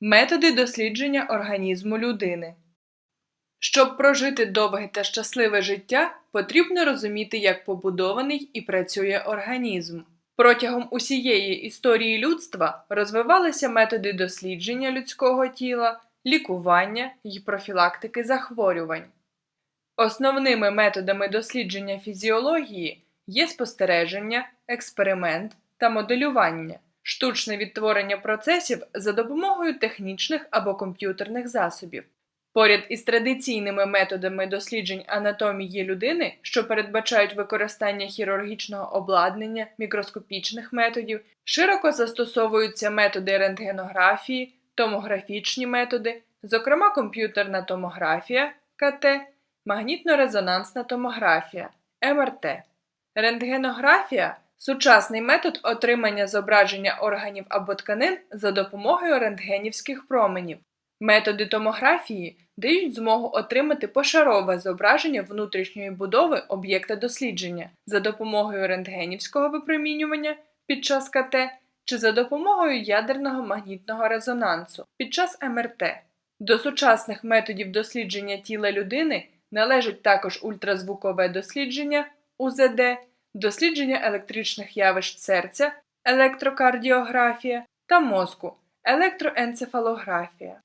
Методи дослідження організму людини. Щоб прожити довге та щасливе життя, потрібно розуміти, як побудований і працює організм. Протягом усієї історії людства розвивалися методи дослідження людського тіла, лікування і профілактики захворювань. Основними методами дослідження фізіології є спостереження, експеримент та моделювання, штучне відтворення процесів за допомогою технічних або комп'ютерних засобів. Поряд із традиційними методами досліджень анатомії людини, що передбачають використання хірургічного обладнання, мікроскопічних методів, широко застосовуються методи рентгенографії, томографічні методи, зокрема комп'ютерна томографія КТ, магнітно-резонансна томографія МРТ. Рентгенографія сучасний метод отримання зображення органів або тканин за допомогою рентгенівських променів. Методи томографії дають змогу отримати пошарове зображення внутрішньої будови об'єкта дослідження за допомогою рентгенівського випромінювання під час КТ чи за допомогою ядерного магнітного резонансу під час МРТ. До сучасних методів дослідження тіла людини належать також ультразвукове дослідження УЗД, дослідження електричних явищ серця, електрокардіографія та мозку, електроенцефалографія.